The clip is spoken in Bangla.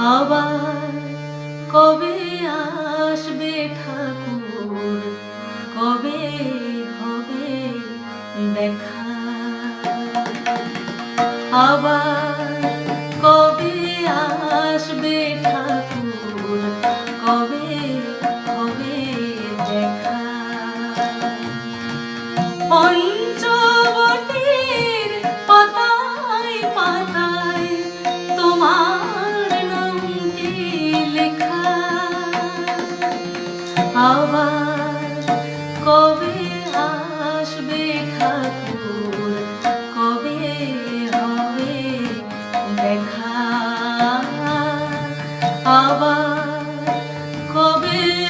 আবার কবে আসবে ঠাকুর? কবে হবে দেখা? আবার কবে আসবে ঠাকুর? কবে হবে দেখা? আবার কবে আসবে ঠাকুর? কবে হবে দেখা? আবার